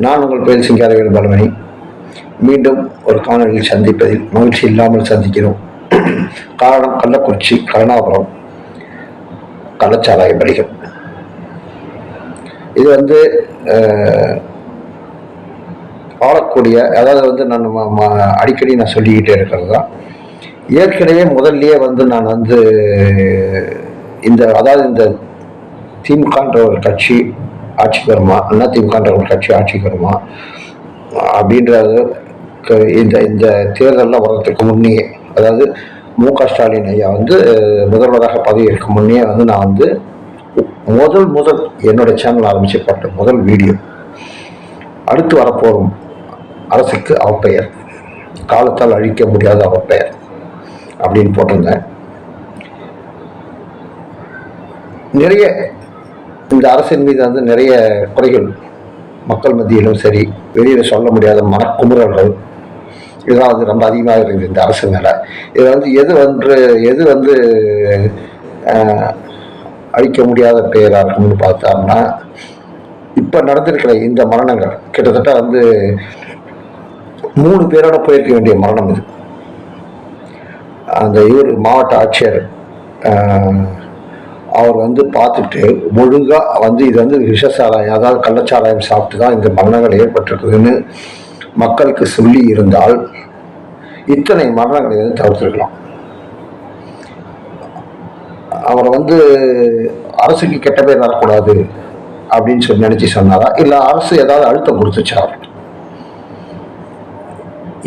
நான் உங்கள் பெயர் சிங்காரவேல் பலமணி மீண்டும் ஒரு காணொலியில் சந்திப்பதில் மகிழ்ச்சி இல்லாமல் சந்திக்கிறோம். காரணம் கள்ளக்குறிச்சி கருணாபுரம் கள்ளச்சாராய வணிகம் இது வந்து வாழக்கூடிய ஆளக்கூடிய அதாவது வந்து நான் ம- ம- அடிக்கடி நான் சொல்லிக்கிட்டே இருக்கிறது தான். ஏற்கனவே முதல்லயே வந்து நான் வந்து இந்த அதாவது இந்த திமுகன்ற ஒரு கட்சி ஆட்சிக்கு வருமா? அண்ணா திமுகன்ற கட்சி ஆட்சிக்கு வருமா? அப்படின்றது இந்த இந்த தேர்தலில் வர்றதுக்கு முன்னே அதாவது மு க ஸ்டாலின் ஐயா வந்து முதல்வராக பதவி இருக்க முன்னே வந்து நான் வந்து முதல் முதல் என்னோட சேனல் ஆரம்பிச்சப்பட்ட முதல் வீடியோ. அடுத்து வரப்போகும் அரசுக்கு அவப்பெயர் காலத்தால் அழிக்க முடியாத அவப்பெயர் அப்படின்னு போட்டிருந்தேன். நிறைய இந்த அரசின் மீது வந்து நிறைய குறைகள். மக்கள் மத்தியிலும் சரி வெளியில் சொல்ல முடியாத மனக்குமுறல்கள். இதெல்லாம் வந்து ரொம்ப அதிகமாக இருக்குது இந்த அரசு மேலே. இது வந்து எது வந்து எது வந்து அழிக்க முடியாத பெயராக இருக்கும்னு பார்த்தோம்னா இப்போ நடந்திருக்கிற இந்த மரணங்கள் கிட்டத்தட்ட வந்து மூணு பேரோட போயிருக்க வேண்டிய மரணம் இது. அந்த இவர் மாவட்ட ஆட்சியர் அவர் வந்து பார்த்துட்டு ஒழுங்காக வந்து இது வந்து விஷசாராயம் அதாவது கள்ளச்சாராயம் சாப்பிட்டு தான் இந்த மரணங்கள் ஏற்பட்டிருக்குதுன்னு மக்களுக்கு சொல்லி இருந்தால் இத்தனை மரணங்களை வந்து தவிர்த்திருக்கலாம். அவரை வந்து அரசுக்கு கெட்ட பேர் வரக்கூடாது அப்படின்னு சொல்லி நினைச்சு சொன்னாரா? இல்லை அரசு ஏதாவது அழுத்தம் கொடுத்துச்சா?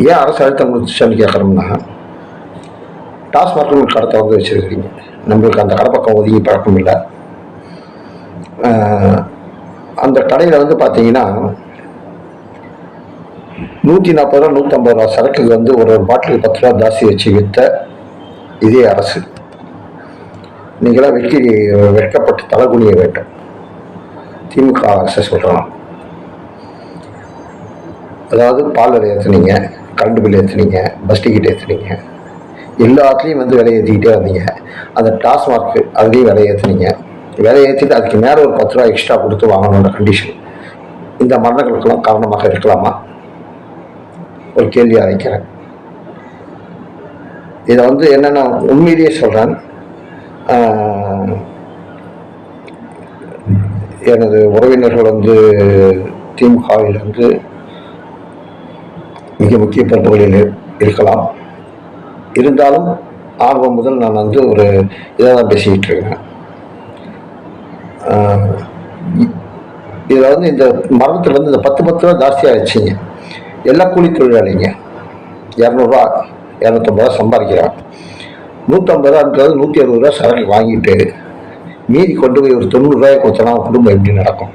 ஏன் அரசு அழுத்தம் கொடுத்துச்சான்னு கேட்குறோம்னா டாஸ்மாக் கடை திறந்து வச்சுருக்கீங்க. நம்மளுக்கு அந்த கடை பக்கம் ஒதுங்கி பழக்கம் இல்லை. அந்த கடையில் வந்து பார்த்தீங்கன்னா நூற்றி நாற்பது ரூபா நூற்றம்பது ரூபா சரக்குக்கு வந்து ஒரு ஒரு பாட்டிலுக்கு பத்து ரூபா ஜாஸ்தி வச்சு விற்ற இதே அரசு. நீங்களாம் வெட்கி வெட்கப்பட்டு தலைகுனிய வேண்டும். திமுக அரசை சொல்கிறோம் அதாவது பால் விலை ஏற்றுனீங்க கரண்ட் பில் ஏற்றுனீங்க பஸ் டிக்கெட் ஏற்றுனீங்க எல்லாத்துலேயும் வந்து விலை ஏற்றிக்கிட்டே வந்தீங்க. அந்த டாஸ்மார்க் அதுலேயும் விலை ஏற்றுனீங்க விலை ஏற்றிட்டு அதுக்கு மேலே ஒரு பத்து ரூபா எக்ஸ்ட்ரா கொடுத்து வாங்கணுன்ற கண்டிஷன் இந்த மரணங்களுக்கெல்லாம் காரணமாக இருக்கலாமா? ஒரு கேள்வி அழைக்கிறேன். இதை வந்து என்னென்ன உண்மையிலேயே சொல்கிறேன் எனது உறவினர்கள் வந்து திமுகவில் வந்து மிக முக்கிய பொறுப்புகளில் இருக்கலாம். இருந்தாலும் ஆர்வம் முதல் நான் வந்து ஒரு இதாக தான் பேசிக்கிட்டு இருக்கேன் இதில் வந்து இந்த மரணத்தில் வந்து இந்த பத்து பத்து ரூபா ஜாஸ்தியாக எல்லா கூலி தொழிலாளிங்க இரநூறுவா இரநூத்தம்பது ரூபா சம்பாதிக்கிறான் நூற்றம்பது ரூபான்றது நூற்றி அறுபது ரூபா சரக்கு வாங்கிட்டு மீதி கொண்டு போய் ஒரு தொண்ணூறுரூவாய் கொடுத்தனா குடும்பம் எப்படி நடக்கும்?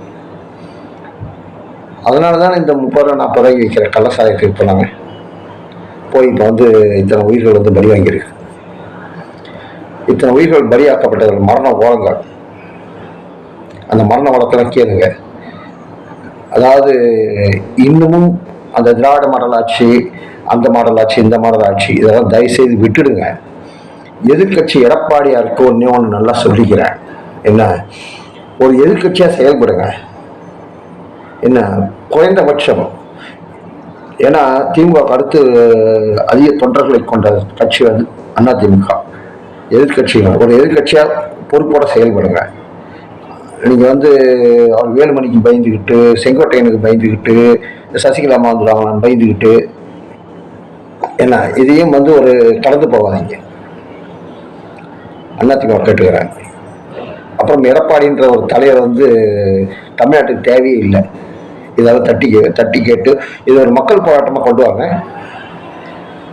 அதனால தான் இந்த முப்பது ரூபா நாற்பது ரூபாய்க்கு விற்கிற கள்ளசாயத்தை விற்பனாங்க. போய் இப்போ வந்து இத்தனை உயிர்கள் வந்து பலி வாங்கியிருக்கு இத்தனை உயிர்கள் பலியாக்கப்பட்டது மரண ஓரங்கள். அந்த மரண வளத்தெல்லாம் கேளுங்க. அதாவது இன்னமும் அந்த திராவிட மாடல் ஆட்சி அந்த மாடல் ஆட்சி இந்த மாடல் ஆட்சி இதெல்லாம் தயவுசெய்து விட்டுடுங்க. எதிர்க்கட்சி எடப்பாடியாருக்கு ஒன்றே ஒன்று நல்லா சொல்லிக்கிறேன். என்ன? ஒரு எதிர்க்கட்சியாக செயல்படுங்க. என்ன? குறைந்தபட்சம் ஏன்னா திமுக அடுத்து அதிக தொண்டர்களை கொண்ட கட்சி வந்து அண்ணா திமுக. எதிர்கட்சிகள் ஒரு எதிர்க்கட்சியாக பொறுப்போட செயல்படுங்க. நீங்கள் வந்து அவர் வேலுமணிக்கு பயந்துக்கிட்டு செங்கோட்டையனுக்கு பயந்துக்கிட்டு சசிகலா மாந்துராமன் பயந்துக்கிட்டு என்ன இதையும் வந்து ஒரு கடந்து போகாதீங்க. அதிமுக கேட்டுக்கிறாங்க. அப்புறம் எடப்பாடின்ற ஒரு தலைவர் வந்து தமிழ்நாட்டுக்கு தேவையே இல்லை. இதெல்லாம் தட்டி கே- தட்டி கேட்டு இது ஒரு மக்கள் போராட்டமாக கொண்டு வாங்க.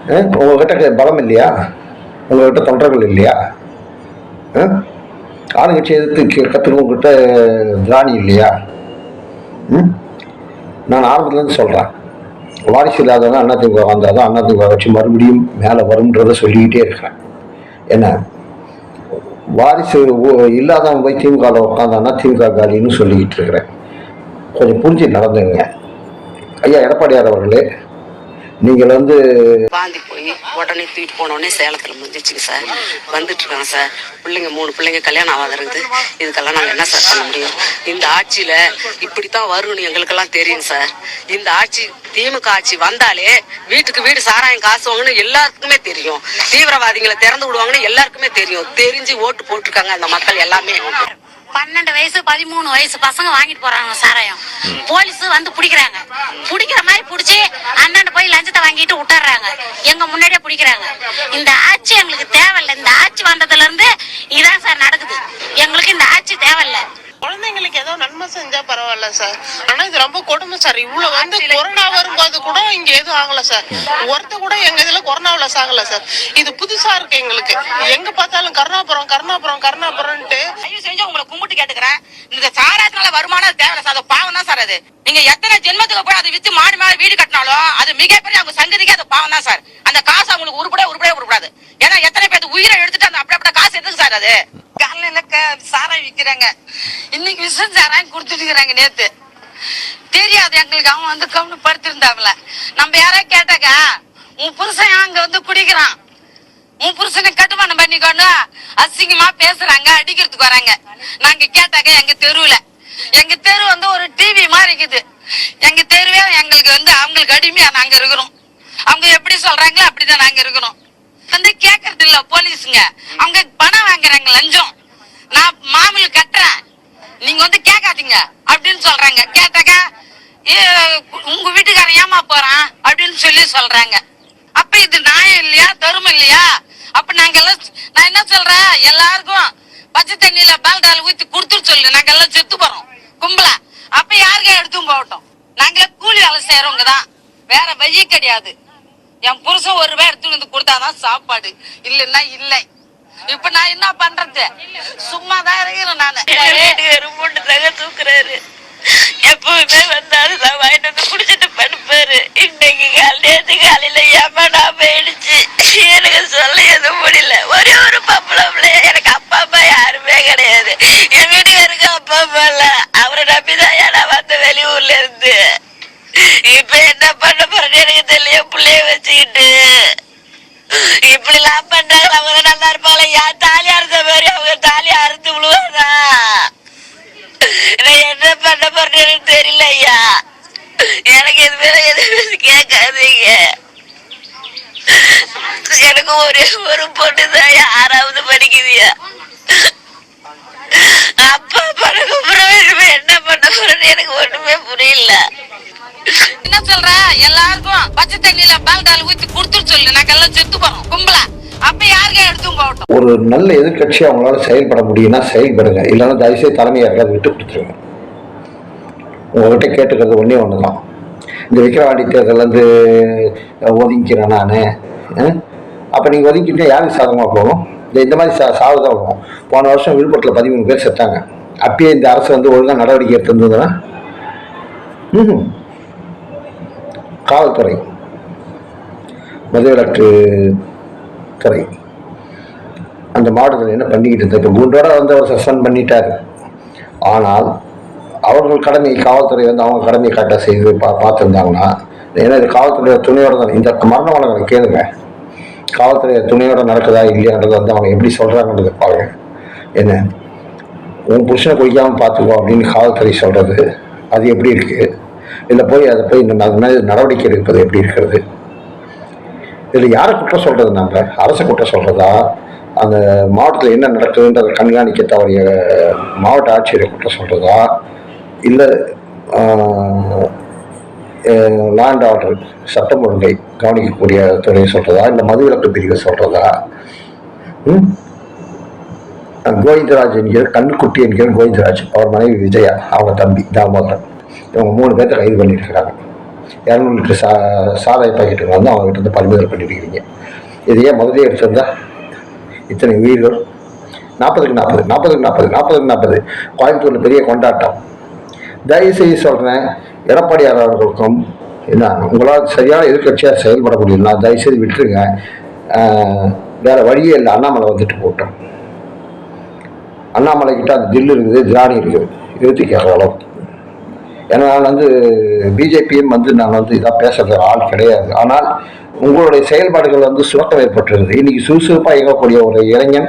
உங்கள்கிட்ட பலம் இல்லையா? உங்கள்கிட்ட தொண்டர்கள் இல்லையா? ஆளுங்கட்சி எதிர்த்து கே- உங்ககிட்ட திராணி இல்லையா? ம்? நான் ஆரம்பத்துலேருந்து சொல்கிறேன் வாரிசு இல்லாதவங்க அதிமுக வந்தால் தான் அதிமுக வச்சு மறுபடியும் மேலே வரும்ன்றத சொல்லிக்கிட்டே இருக்கிறேன். என்ன? வாரிசு இல்லாதவங்க இல்லாதவன் போய் திமுகவில் உட்காந்தான்னா திமுக காலின்னு சொல்லிக்கிட்டு இருக்கிறேன். கொஞ்சம் புரிஞ்சு நடந்துங்க. ஐயா எடப்பாடியார் அவர்களே நீங்கள் வந்து பாந்தி போய் உடனே தூக்கிட்டு போனோடனே சேலத்தில் முடிஞ்சிச்சுங்க சார். வந்துட்டு இருக்காங்க சார். பிள்ளைங்க மூணு பிள்ளைங்க கல்யாணம் ஆகாத இருக்குது இதுக்கெல்லாம் நாங்கள் என்ன சார் பண்ண முடியும்? இந்த ஆட்சியில இப்படித்தான் வரும்னு எங்களுக்கெல்லாம் தெரியும் சார். இந்த ஆட்சி திமுக ஆட்சி வந்தாலே வீட்டுக்கு வீடு சாராயம் காசு வாங்கன்னு எல்லாருக்குமே தெரியும். தீவிரவாதிகளை திறந்து விடுவாங்கன்னு எல்லாருக்குமே தெரியும். தெரிஞ்சு ஓட்டு போட்டிருக்காங்க அந்த மக்கள் எல்லாமே. பன்னெண்டு வயசு பதிமூணு வயசு பசங்க வாங்கிட்டு போறாங்க சாராயம். போலீஸ் வந்து பிடிக்கிறாங்க. பிடிக்கிற மாதிரி பிடிச்சி அண்ணன் போய் லஞ்சத்தை வாங்கிட்டு விட்டுறாங்க. எங்க முன்னாடியே பிடிக்கிறாங்க. இந்த ஆட்சி எங்களுக்கு தேவையில்லை. இந்த ஆட்சி வந்ததுல இருந்து இதான் சார் நடக்குது. எங்களுக்கு இந்த ஆட்சி தேவையில்லை. குழந்தைங்களுக்கு ஏதோ நன்மை செஞ்சா பரவாயில்ல சார். ஆனா இது ரொம்ப கொடுமை சார். இவ்வளவு வந்து கொரோனா வரும்போது கூட இங்க எதுவும் ஆகல சார். ஒருத்த கூட எங்க இதுல கொரோனாவுல சாகல சார். இது புதுசா இருக்கு எங்களுக்கு. எங்க பார்த்தாலும் கருணாபுரம் கருணாபுரம் கருணாபுரம்ட்டு தயவு செஞ்சு உங்களை கும்பிட்டு கேட்டுக்கிறேன். இந்த சாராயத்தினால வருமானம் தேவை சார். அது பாவம் தான் சார் அது. நீங்க எத்தனை ஜென்மத்துக்கு போய் அதை வித்து மாடி மேல வீடு கட்டினாலும் அது மிகப்பெரிய அவங்க சங்கதிக்கு அது பாவம் தான் சார். அந்த காசு அவங்களுக்கு உருப்படே உருப்படே உருப்படாது. ஏன்னா எத்தனை பேர் உயிரை எடுத்துட்டு அந்த அப்படி அப்படி காசு எதுக்கு சார் அது காலையில க- விக்கிறாங்க. இன்னைக்கு விஷம் சாராயம் குடுத்துட்டு இருக்கிறாங்க நேத்து. தெரியாது எங்களுக்கு அவன் வந்து கவுனு படுத்திருந்தாப்ல நம்ம யாராவது கேட்டாக்கா உன் புருஷன் அங்க வந்து குடிக்கிறான். உன் புருஷனை கட்டுமானம் பண்ணிக்கொண்டு அசிங்கமா பேசுறாங்க அடிக்கிறதுக்கு வராங்க. நாங்க கேட்டாக்க எங்க தெருவுல. எங்க தெரு வந்து ஒரு டிவி மாதிரி இருக்குது. எங்க தெருவே எங்களுக்கு வந்து அவங்களுக்கு அடிமையா நாங்க இருக்கிறோம். அவங்க எப்படி சொல்றாங்களோ அப்படிதான் நாங்க இருக்கிறோம். வந்து கேக்குறது இல்ல போலீஸுங்க. அவங்க பணம் வாங்குறாங்க லஞ்சம். நான் மாமூல் கட்டுறேன். நீங்க வந்து கேட்காதீங்க அப்படின்னு சொல்றாங்க. கேட்டாக்கா ஏ, உங்க வீட்டுக்காரன் ஏமா போறான்? அப்படின்னு சொல்லி சொல்றாங்க. அப்ப இது நியாயம் இல்லையா? தருமம் இல்லையா? அப்ப நாங்க எல்லாம் நான் என்ன சொல்றேன்? எல்லாருக்கும் பச்சை தண்ணியில பால்டால் ஊத்தி கொடுத்துட்டு சொல்லு. நாங்க எல்லாம் செத்து போறோம். கும்பலா? அப்ப யாருக்கே எடுத்தும் போகட்டும்? நாங்களே கூலி வேலை செய்யறவங்க தான். வேற வழி கிடையாது. என் புருஷன் ஒரு ரூபாய் எடுத்துட்டு வந்து கொடுத்தாதான் சாப்பாடு. இல்லைன்னா இல்லை. இப்ப நான் என்ன பண்றது? சும்மா தான் இருக்கிறேன் நானு. வீட்டுக்காரு மூணு தக தூக்குறாரு. எப்பவுமே வந்தாலும் நான் வாங்கிட்டு வந்து குடிச்சிட்டு படுப்பாரு. இன்னைக்கு காலை நேற்று காலையில ஏமாடா போயிடுச்சு எனக்கு சொல்ல எதுவும் முடியல. ஒரே ஒரு பப்பளம்ல எனக்கு அப்பா அம்மா யாருமே கிடையாது. என் வீட்டுக்காருக்கு அப்பா அம்மா இல்ல. அவரை நம்பிதான் ஏன்னா வந்து வெளியூர்ல இருந்து இப்ப என்ன பண்ண போறேன்னு பிள்ளைய வச்சுக்கிட்டு. இப்படி எல்லாம் பண்றாங்க அவங்க நல்லா இருப்பாங்க யார் தாலி அறுத்த மாதிரி அவங்க தாலி அறுத்து விழுவாதா? நான் என்ன பண்ண போறேன்னு தெரியல ஐயா. எனக்கு இது மேல எதுவும் கேட்காதீங்க. எனக்கு ஒரே ஒரு பொண்ணு தான் ஆறாவது படிக்குதுயா அப்பா பணம் என்ன பண்ண போறேன்னு எனக்கு ஒண்ணுமே புரியல. என்ன சொல்ற? எல்லாருக்கும் பச்சை தண்ணியில பால்டால் ஊத்தி குடுத்துட்டு சொல்லு. நாங்க எல்லாம் செத்து போறோம். கும்பலா? அப்ப யாருக்கு எடுத்தும் போகட்டும் ஒரு நல்ல எதிர்கட்சி அவங்களால செயல்பட முடியும்னா செயல்படுங்க. இல்லைன்னா தயவுசெய்து தலைமையாக யாராவது விட்டு கொடுத்துருங்க. உங்ககிட்ட கேட்டுக்கிறது ஒன்றே ஒன்று தான் இந்த விக்கிரவாண்டி தேர்தலேருந்து ஒதுங்கிக்கிறேன் நான். அப்போ நீங்கள் ஒதுக்கிட்டு யாருக்கு சாதகமாக போகும்? இந்த இந்த மாதிரி சா சாவு தான் வரும். போன வருஷம் விழுப்புரத்தில் பதிமூணு பேர் செத்தாங்க. அப்பயே இந்த அரசு வந்து ஒழுங்காக நடவடிக்கை எடுத்திருந்ததுன்னா? ம் காவல்துறை மதுவிலக்கு துறை. அந்த மாவட்டத்தில் என்ன பண்ணிக்கிட்டு இருந்தது இப்போ குண்டோட வந்து அவர் சஸ்பெண்ட் பண்ணிட்டார். ஆனால் அவர்கள் கடமை காவல்துறை வந்து அவங்க கடமையை கரெக்டாக செய்து பா பார்த்துருந்தாங்கன்னா ஏன்னா இது காவல்துறையோட துணையோட தான். இந்த மரண வழங்கலை கேளுங்க. காவல்துறை துணையோட நடக்குதா இல்லையான்றது வந்து அவங்க எப்படி சொல்கிறாங்கன்றது பாருங்க. என்ன? உன் புருஷனை குளிக்காமல் பார்த்துக்கோ அப்படின்னு காவல்துறை சொல்கிறது அது எப்படி இருக்குது இல்லை போய் அதை போய் இந்த அது மாதிரி நடவடிக்கை எடுப்பது எப்படி இருக்கிறது? இதில் யாரை குற்றம் சொல்கிறது நம்ம அரசு குற்றம் சொல்கிறதா அந்த மாவட்டத்தில் என்ன நடக்குதுன்றதை கண்காணிக்க தவறிய மாவட்ட ஆட்சியரை குற்றம் சொல்கிறதா இல்லை லேண்ட் ஆர்டர் சட்டம் ஒழுங்கை கவனிக்கக்கூடிய துறையை சொல்கிறதா இல்லை மதுவிலக்கு பிரிவை சொல்கிறதா கோவிந்தராஜ் என்கிற கண்ணுக்குட்டி என்கிற கோவிந்தராஜ் அவர் மனைவி விஜயா அவங்க தம்பி தாமோதரன். இவங்க மூணு பேர்த்த கைது பண்ணியிருக்கிறாங்க இரநூறு லிட்டர் சா சாராய பாக்கெட்டுங்க வந்து அவங்க கிட்ட பறிமுதல் பண்ணியிருக்கிறீங்க இது ஏன் முதலே எடுத்திருந்தா இத்தனை உயிர்கள்? நாற்பதுக்கு நாற்பது நாற்பதுக்கு நாற்பது நாற்பதுக்கு நாற்பது. கோயம்புத்தூரில் பெரிய கொண்டாட்டம். தயவுசெய்து சொல்கிறேன் எடப்பாடியார் அவர்களுக்கும் என்ன உங்களால் சரியான எதிர்கட்சியாக செயல்பட தயவு தயவுசெய்து விட்டுருங்க. ஆஹ், வேற வழியே இல்லை அண்ணாமலை வந்துட்டு போட்டோம். அண்ணாமலை கிட்ட அந்த தில்லு இருக்குது திராணி இருக்குது. எழுத்து கேட்குற அளவுக்கு ஏன்னா நான் வந்து பிஜேபியும் வந்து நான் வந்து இதாக பேசுறது ஆள் கிடையாது. ஆனால் உங்களுடைய செயல்பாடுகள் வந்து சுரக்கம் ஏற்பட்டுருது இன்னைக்கு சுறுசுறுப்பாக இயங்கக்கூடிய ஒரு இளைஞன்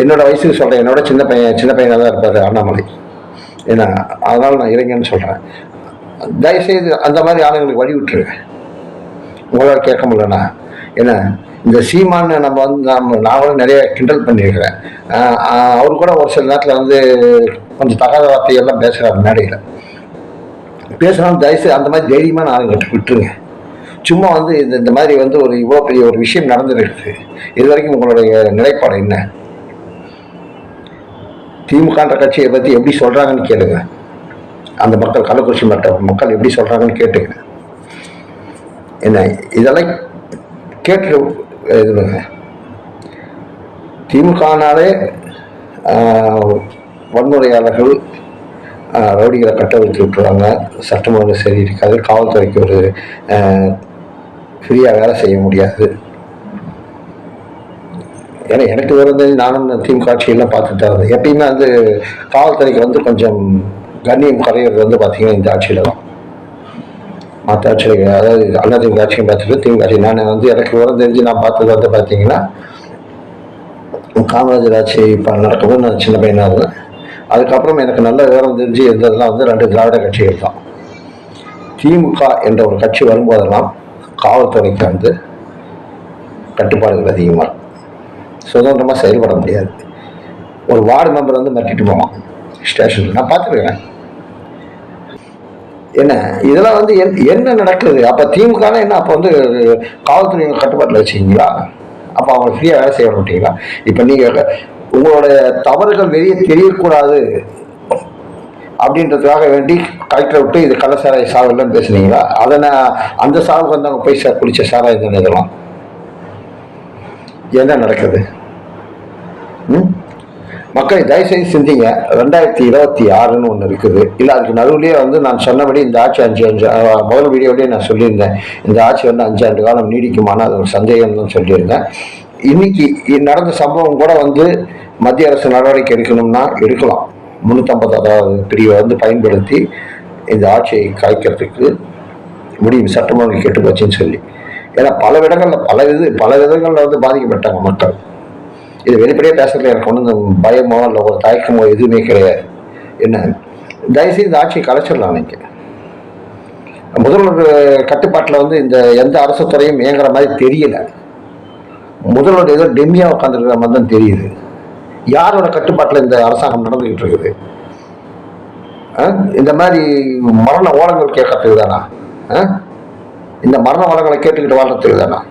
என்னோட வயசுக்கு சொல்கிறேன் என்னோட சின்ன பையன் சின்ன பையனாக தான் இருப்பார் அண்ணாமலை. ஏன்னா அதனால் நான் இளைஞன்னு சொல்கிறேன் தயவுசெய்து அந்த மாதிரி ஆளுங்களுக்கு வழி விட்டுருங்க உங்களால் கேட்க முடியலண்ணா ஏன்னா இந்த சீமான்னு நம்ம வந்து நம்ம நாங்களும் நிறைய கிண்டல் பண்ணியிருக்கிறேன். அவர் கூட ஒரு சில நேரத்தில் வந்து கொஞ்சம் தகாத வார்த்தையெல்லாம் பேசுகிறார் மேடையில் பேசுகிறோம் தயவுசெய்து அந்த மாதிரி தைரியமான ஆளுங்கிட்ட விட்டுருங்க. சும்மா வந்து இந்த இந்த மாதிரி வந்து ஒரு இவ்வளோ பெரிய ஒரு விஷயம் நடந்துருக்குது. இது வரைக்கும் உங்களுடைய நிலைப்பாடு என்ன? திமுகன்ற கட்சியை பற்றி எப்படி சொல்கிறாங்கன்னு கேளுங்க. அந்த மக்கள் கள்ளக்குறிச்சி மற்ற மக்கள் எப்படி சொல்கிறாங்கன்னு கேட்டுங்க. என்ன இதெல்லாம் கேட்டு இதுங்க திமுகனாலே வன்முறையாளர்கள் ஆஹ், ரவுடிகளை கட்டவிழ்த்து விட்டுருவாங்க. சட்டம் சரி இருக்காது. காவல்துறைக்கு ஒரு ஃப்ரீயாக வேலை செய்ய முடியாது. ஏன்னா எனக்கு வருது நானும் இந்த திமுக ஆட்சியெல்லாம் பார்த்துட்டு தான் இருந்தேன். எப்பயுமே வந்து காவல்துறைக்கு வந்து கொஞ்சம் கண்ணியம் குறையிறது வந்து பார்த்தீங்கன்னா இந்த ஆட்சியில் தான். மற்ற ஆட்சியில் அதாவது அண்ணா திமுக ஆட்சியும் பார்த்துட்டு திமுக ஆட்சி நான் வந்து எனக்கு விவரம் தெரிஞ்சு நான் பார்த்தது வந்து பார்த்தீங்கன்னா காமராஜர் ஆட்சி இப்போ நடக்கும்போது நான் சின்ன பையனாக இருந்தேன். அதுக்கப்புறம் எனக்கு நல்ல விவரம் தெரிஞ்சு இருந்ததெல்லாம் வந்து ரெண்டு திராவிட கட்சிகள் தான். திமுக என்ற ஒரு கட்சி வரும்போதெல்லாம் காவல்துறைக்கு வந்து கட்டுப்பாடுகள் அதிகமாக இருக்கும். சுதந்திரமாக செயல்பட முடியாது. ஒரு வார்டு மெம்பர் வந்து மிரட்டிட்டு போவான். ஸ்டேஷனில் நான் பார்த்துருக்கேன். என்ன இதெல்லாம் வந்து என்- என்ன நடக்குது? அப்போ திமுகனா என்ன? அப்போ வந்து காவல்துறை கட்டுப்பாட்டில் வச்சுக்கிங்களா அப்போ அவங்களை ஃப்ரீயாக வேலை செய்ய மாட்டீங்களா? இப்போ நீங்கள் உங்களுடைய தவறுகள் வெளியே தெரியக்கூடாது அப்படின்றதுக்காக வேண்டி கலெக்டரை விட்டு இது கள்ளசாராய சாவுலன்னு பேசுனீங்களா? அதை நான் அந்த சாவுக்கு வந்து அவங்க போய் சார் குடிச்ச சாராயம் தானே இதெல்லாம்? என்ன நடக்குது? ம்? மக்களை தயவுசெய்து சிந்திங்க. ரெண்டாயிரத்தி இருபத்தி ஆறுன்னு ஒன்று இருக்குது. இல்லை அதுக்கு நடுவுலேயே வந்து நான் சொன்னபடி இந்த ஆட்சி அஞ்சு அஞ்சு முதல் வீடியோலேயே நான் சொல்லியிருந்தேன். இந்த ஆட்சி வந்து அஞ்சு ஆண்டு காலம் நீடிக்குமான அது ஒரு சந்தேகம் தான் சொல்லியிருந்தேன். இன்னைக்கு நடந்த சம்பவம் கூட வந்து மத்திய அரசு நடவடிக்கை எடுக்கணும்னா எடுக்கலாம். முந்நூற்றம்பதாவது பிரிவை வந்து பயன்படுத்தி இந்த ஆட்சியை காய்க்கிறதுக்கு முடியும் சட்டமன்றம் கெட்டு போச்சுன்னு சொல்லி. ஏன்னா பல இடங்களில் பல இது பல விதங்களில் வந்து பாதிக்கப்பட்டாங்க மக்கள். இது வெளிப்படையாக பேசுறதுல எனக்கு ஒன்றும் பயமோ இல்லை ஒரு தயக்கமோ எதுவுமே கிடையாது. என்ன? தயவுசெய்து இந்த ஆட்சியை கலைச்சிடலாம் நீங்கள் முதல்வர் கட்டுப்பாட்டில் வந்து இந்த எந்த அரசு துறையும் இயங்குற மாதிரி தெரியலை. முதல்வர் ஏதோ டெம்மியாக உட்காந்துருக்கிற மாதிரி தான் தெரியுது. யாரோட கட்டுப்பாட்டில் இந்த அரசாங்கம் நடந்துக்கிட்டு இருக்குது? ஆ? இந்த மாதிரி மரண ஓலங்கள் கேட்கறதுக்கு தானா? ஆ? இந்த மரண ஓலங்களை கேட்டுக்கிட்டு வாழ்றதுக்கு தானா?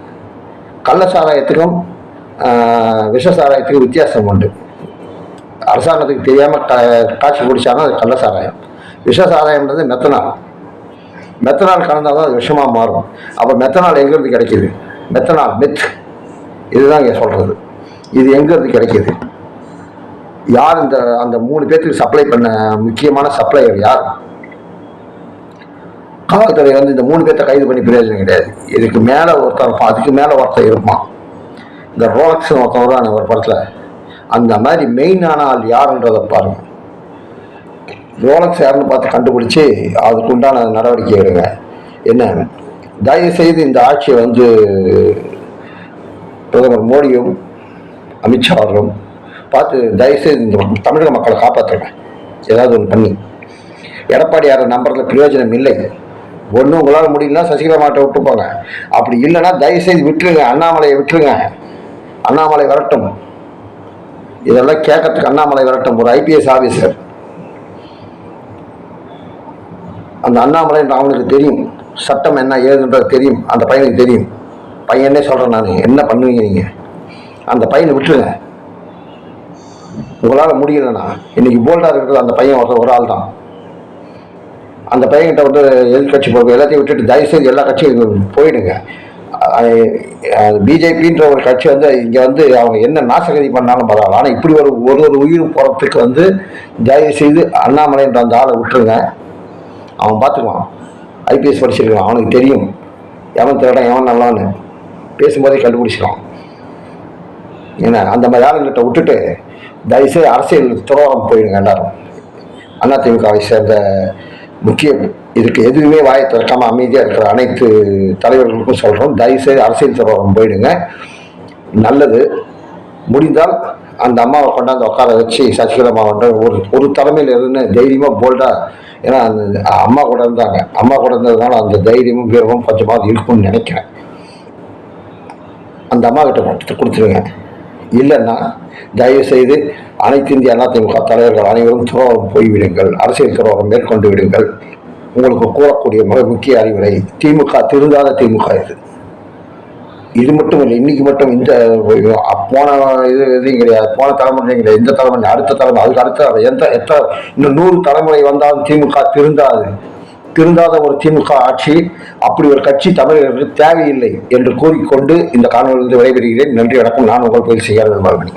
கள்ள சாராயத்துக்கும் விஷ சாராயத்துக்கும் வித்தியாசம் உண்டு. அரசாங்கத்துக்கு தெரியாமல் கா காய்ச்சி குடிச்சாலும் அது கள்ள சாராயம். விஷ சாராயம்ன்றது மெத்தனால். மெத்தனால் கலந்தால் தான் அது விஷமாக மாறும். அப்போ மெத்தனால் எங்கேருந்து கிடைக்கிது? Methanol meth. இதுதான் இங்கே சொல்கிறது இது எங்கேருந்து கிடைக்கிது? யார் இந்த அந்த மூணு பேர்த்துக்கு சப்ளை பண்ண முக்கியமான சப்ளையர் யார்? காவல்துறை வந்து இந்த மூணு பேர்த்த கைது பண்ணி பிரயோஜனம் கிடையாது. இதுக்கு மேலே ஒருத்தர் இருப்பான் அதுக்கு மேலே ஒருத்தர் இருப்பான். இந்த ரோலக்ஸ்னு ஒருத்தன் வருவான் ஒரு படத்தில். அந்த மாதிரி மெயினான ஆள் யாருன்றதை பாருங்கள் ரோலக்ஸ் யாருன்னு பார்த்து கண்டுபிடிச்சி அதுக்கு உண்டான நடவடிக்கை எடுங்க. என்ன? தயவு செய்து இந்த ஆட்சியை வந்து பிரதமர் மோடியும் அமித்ஷா அவர்களும் பார்த்து தயவுசெய்து இந்த தமிழக மக்களை காப்பாற்றுங்க ஏதாவது ஒன்று பண்ணி. எடப்பாடியாரை நம்பரில் பிரயோஜனம் இல்லை. ஒன்றும் உங்களால் முடியலன்னா சசிகலா மாட்டை விட்டு போங்க. அப்படி இல்லைன்னா தயவுசெய்து விட்டுருங்க. அண்ணாமலையை விட்டுருங்க. அண்ணாமலை வரட்டும். இதெல்லாம் கேட்கறதுக்கு அண்ணாமலை வரட்டும். ஒரு ஐபிஎஸ் ஆஃபீஸர் அந்த அண்ணாமலை அவனுக்கு தெரியும். சட்டம் என்ன ஏதுன்றது தெரியும். அந்த பையனுக்கு தெரியும். பையனே சொல்கிறேன் நான். என்ன பண்ணுவீங்க நீங்கள் அந்த பையனை விட்டுருங்க. உங்களால் முடியலண்ணா இன்றைக்கி போல்டாக இருக்கிறது அந்த பையன் ஒருத்தர் ஒரு ஆள் தான் அந்த பையன்கிட்ட வந்து எதிர்கட்சி போக எல்லாத்தையும் விட்டுட்டு தயவுசெய்து எல்லா கட்சியும் போயிடுங்க. பிஜேபின்ற ஒரு கட்சி வந்து இங்கே வந்து அவங்க என்ன நாசகதி பண்ணாலும் பரவாயில்ல. ஆனால் இப்படி ஒரு ஒரு ஒரு உயிர் போகிறதுக்கு வந்து தயவு செய்து அண்ணாமலைன்ற அந்த ஆளை விட்டுருங்க. அவன் பார்த்துக்குவான். ஐபிஎஸ் படிச்சிருக்கான் அவனுக்கு தெரியும். எவன் திருடன் எவன் நல்லான்னு பேசும்போதே கண்டுபிடிச்சிடும் ஏன்னா அந்த மாதிரி ஆளுங்கிட்ட விட்டுட்டு தயவுசெய்து அரசியல் துறவரம் போயிடுங்க எல்லாரும். அதிமுகவை சேர்ந்த முக்கிய இதுக்கு எதுவுமே வாயை திறக்காமல் அமைதியாக இருக்கிற அனைத்து தலைவர்களுக்கும் சொல்கிறோம் தயவுசெய்து அரசியல் துறவரம் போயிடுங்க. நல்லது. முடிந்தால் அந்த அம்மாவை கொண்டாந்து உட்கார வச்சு சசிகலா மாவட்டம் ஒரு ஒரு தலைமையில் இருந்து தைரியமாக போல்டாக ஏன்னா அந்த அம்மா கூட இருந்தாங்க. அம்மா கூட இருந்ததுனால அந்த தைரியமும் வீரமும் கொஞ்சமாவது இருக்கும்னு நினைக்கிறேன். அந்த அம்மா கிட்ட கொடுத்து கொடுத்துருங்க இல்லைன்னா தயவு செய்து அனைத்து இந்திய அதிமுக தலைவர்கள் அனைவரும் துறவரம் போய்விடுங்கள். அரசியல் துறவரம் மேற்கொண்டு விடுங்கள். உங்களுக்கு கூறக்கூடிய மிக முக்கிய அறிவுரை திமுக திருந்தாத திமுக இது. இது மட்டும் இல்லை இன்னைக்கு மட்டும் இந்த போன இது இதையும் கிடையாது போன தலைமுறையும் கிடையாது இந்த தலைமுறை அடுத்த தலைமுறை அதுக்கு அடுத்த எந்த எத்தனை இன்னும் நூறு தலைமுறை வந்தாலும் திமுக திருந்தாது. திருந்தாத ஒரு திமுக ஆட்சி அப்படி ஒரு கட்சி தமிழர்களுக்கு தேவையில்லை என்று கூறிக்கொண்டு இந்த காணொலியிலிருந்து விடைபெறுகிறேன். நன்றி வணக்கம். நான் உங்கள் பயிர் செய்யாத மறுபடி.